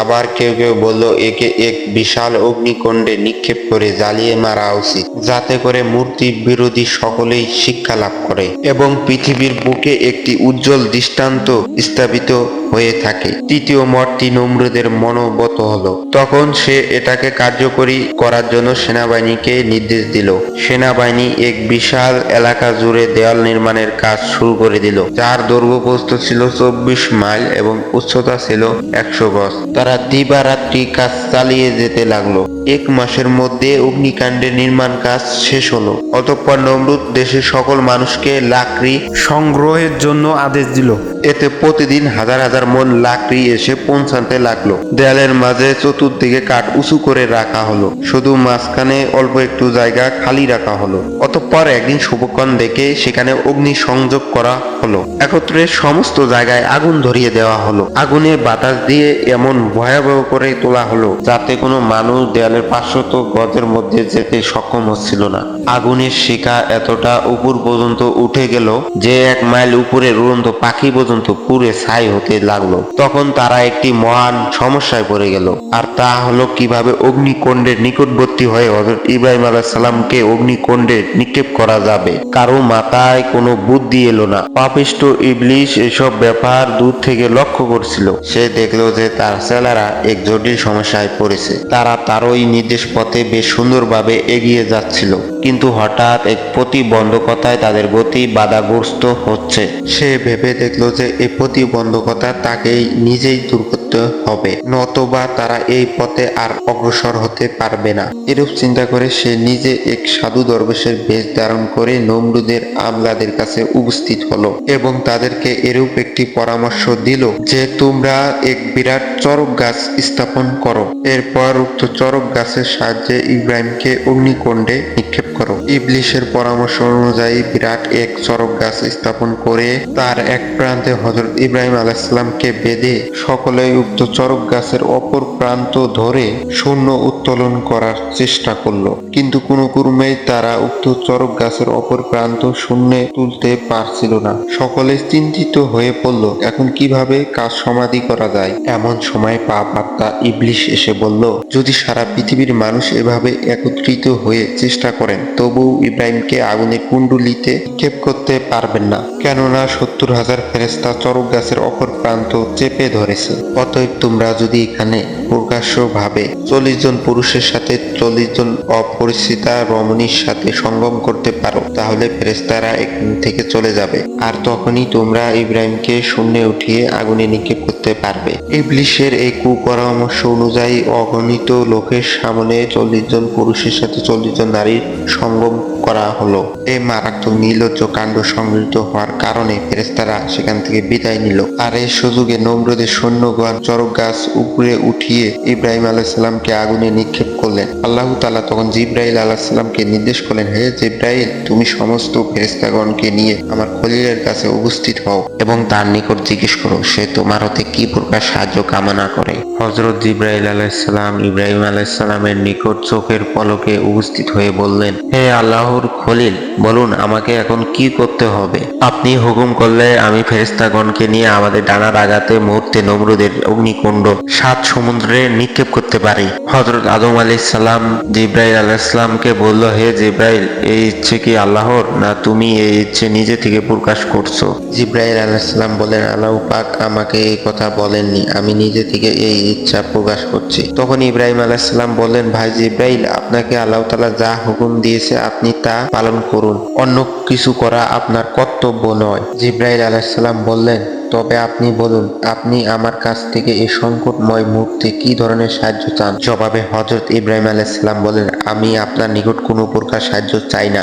আবার কেউ কেউ বলল, একে এক বিশাল অগ্নিকুণ্ডে নিক্ষেপ করে জ্বালিয়ে মারা উচিত, যাতে করে মূর্তি বিরোধী সকলেই শিক্ষা লাভ করে এবং পৃথিবীর বুকে একটি উজ্জ্বল দৃষ্টান্ত স্থাপিত হয়ে থাকে। তৃতীয় মঠটি নমরুদের মনোবত হলো। তখন সে এটাকে কার্যকরী করার জন্য সেনাবাহিনীকে নির্দেশ দিল। সেনাবাহিনী এক বিশাল এলাকা জুড়ে দেওয়াল নির্মাণের কাজ শুরু করে দিল, যার দৈর্ঘ্য প্রস্থ ছিল চব্বিশ মাইল এবং উচ্চতা ছিল একশো গজ। তারা দিবারাত্রি কাজ চালিয়ে যেতে লাগল। এক মাসের মধ্যে অগ্নিকাণ্ডের নির্মাণ কাজ শেষ হলো। অতঃপর নমরুদ দেশের সকল মানুষকে লাকড়ি সংগ্রহের জন্য আদেশ দিল। এতে প্রতিদিন হাজার হাজার মন লাকড়ি এসে পৌঁছাতে লাগল। দেয়ালের মাঝে চতুর্দিকে কাঠ উঁচু করে রাখা হলো। শুধু মাঝখানে অল্প একটু জায়গা খালি রাখা হলো। অতঃপর একদিন শুভক্ষণ দেখে সেখানে অগ্নি সংযোগ করা হলো। একত্রে সমস্ত জায়গায় আগুন ধরিয়ে দেওয়া হলো। আগুনে বাতাস দিয়ে এমন ভয়াবহ করে তোলা হলো যাতে কোনো মানুষ দেয়ালের পাঁচশত গজের মধ্যে যেতে সক্ষম হচ্ছিল না। আগুনের শিখা এতটা উপর পর্যন্ত উঠে গেল যে এক মাইল উপরে উড়ন্ত পাখি পর্যন্ত পুরে ছাই হতে লাগল। তখন তারা একটি মহান সমস্যায় পড়ে গেল। আর তা হলো কীভাবে অগ্নিকুণ্ডের নিকটবর্তী হয়ে হজরত ইব্রাহিম আলাহ সালামকে অগ্নিকুণ্ডে নিক্ষেপ করা যাবে? কারও মাথায় কোনো বুদ্ধি এলো না। পাপিষ্ট ইবলিশ এসব ব্যাপার দূর থেকে লক্ষ্য করছিল। সে দেখল যে তার ছেলেরা এক জটিল সমস্যায় পড়েছে। তারা তার ওই নির্দেশ পথে বেশ সুন্দরভাবে এগিয়ে যাচ্ছিল। কিন্তু হঠাৎ এক প্রতিবন্ধকতায় তাদের গতি বাধাগ্রস্ত হচ্ছে। সে ভেবে দেখল যে এই প্রতিবন্ধকতা তাকে নিজেই দূর করতে হবে। নতবা তারা এই পথে আর অগ্রসর হতে পারবে না। এরূপ চিন্তা করে সে নিজে এক সাধু দরবেশের বেশ ধারণ করে নমরুদের আমলাদের কাছে উপস্থিত হলো এবং তাদেরকে এরূপ একটি পরামর্শ দিল যে, তোমরা এক বিরাট চরক গাছ স্থাপন করো। এরপর উক্ত চরক গাছের সাহায্যে ইব্রাহিমকে অগ্নিকুণ্ডে নিক্ষেপ করো। ইবলিশের পরামর্শ অনুযায়ী বিরাট এক চরক গাছ স্থাপন করে তার এক প্রান্তে হজরত ইব্রাহিম আলাইসাল্লামকে বেঁধে সকলে উক্ত চরক গাছের অপর প্রান্ত ধরে শূন্য উত্তোলন করার চেষ্টা করল। কিন্তু কোনো ক্রমেই তারা উক্ত চরক গাছের অপর প্রান্ত শূন্যে তুলতে পারছিল না। সকলে চিন্তিত হয়ে পড়ল, এখন কীভাবে কাজ সমাধি করা যায়? এমন সময় পা পাত্তা ইবলিশ এসে বলল, যদি সারা পৃথিবীর মানুষ এভাবে একত্রিত হয়ে চেষ্টা করেন তবু ইব্রাহিমকে আগুনের কুণ্ডুলিতে নিক্ষেপ করতে পারবেন না। কেননা সত্তর হাজার ফেরেস্তা চরক গাছের অপর প্রান্ত চেপে ধরেছে। অতএব তোমরা যদি এখানে প্রকাশ্য ভাবে চল্লিশ জন পুরুষের সাথে চল্লিশ জন অপরিচিতা রমণীর সাথে সঙ্গম করতে পারো, তাহলে ফেরেস্তারা এখান থেকে চলে যাবে। আর তখনই তোমরা ইব্রাহিমকে শূন্যে উঠিয়ে আগুনে নিক্ষেপ করতে পারবে। ইবলিশের এই কুপরামর্শ অনুযায়ী অগণিত লোকের সামনে চল্লিশ জন পুরুষের সাথে চল্লিশ জন নারীর সঙ্গম করা হলো। এই মারাত্মক নির্লজ্জ কাণ্ড সংগৃহীত হওয়ার কারণে ফেরেস্তারা সেখান থেকে বিদায় নিল। আর এই সুযোগে নমরুদের সৈন্যগণ চরক গাছ উপরে উঠিয়ে ইব্রাহিম আলাইসাল্লামকে আগুনে নিক্ষেপ করলেন। আল্লাহ তালা তখন জিব্রাইল আলাহিসাল্লামকে নির্দেশ করলেন, হে জিব্রাইল, তুমি সমস্ত ফেরেস্তাগণকে নিয়ে আমার খলিলের কাছে উপস্থিত হও এবং তার নিকট জিজ্ঞেস করো, সে তোমার হতে কি প্রকার সাহায্য কামনা করে? হজরত জিব্রাইল আলাইসাল্লাম ইব্রাহিম আলাইসাল্লামের নিকট চোখের পলকে উপস্থিত হয়ে বললেন, হে আল্লাহর খলিল, বলুন আমাকে এখন কি করতে হবে? আপনি হুকুম করলে আমি ফেরিস্তাগণকে নিয়ে আমাদের ডানার আঘাতে মুহূর্তে নমরুদের অগ্নিকুণ্ড, সাত সমুদ্রে নিক্ষেপ করতে পারি। হজরত আদম আলি সাল্লাম জিব্রাইল আলাইসাল্লামকে বলল, হে জিব্রাইল, এই ইচ্ছে কি আল্লাহর, না তুমি এই ইচ্ছে নিজে থেকে প্রকাশ করছ? জিব্রাইল আলাইসাল্লাম বলেন আল্লাহ পাক আমাকে এই কথা বলেননি, আমি নিজে থেকে এই ইচ্ছা প্রকাশ করছি। তখন ইব্রাহিম আলাইসাল্লাম বললেন, ভাই জিব্রাইল, আপনাকে আল্লাহ তালা যা হুকুম দিয়েছে আপনি তা পালন করুন। অন্য কিছু করা আপনার কর্তব্য নয়। জিব্রাইল আলাইসাল্লাম বললেন, তবে আপনি বলুন, আপনি আমার কাছ থেকে এই সংকটময় মুহূর্তে কি ধরনের সাহায্য চান? জবাবে হজরত ইব্রাহিম আলাইসাল্লাম বলেন আমি আপনার নিকট কোনো প্রকার সাহায্য চাই না।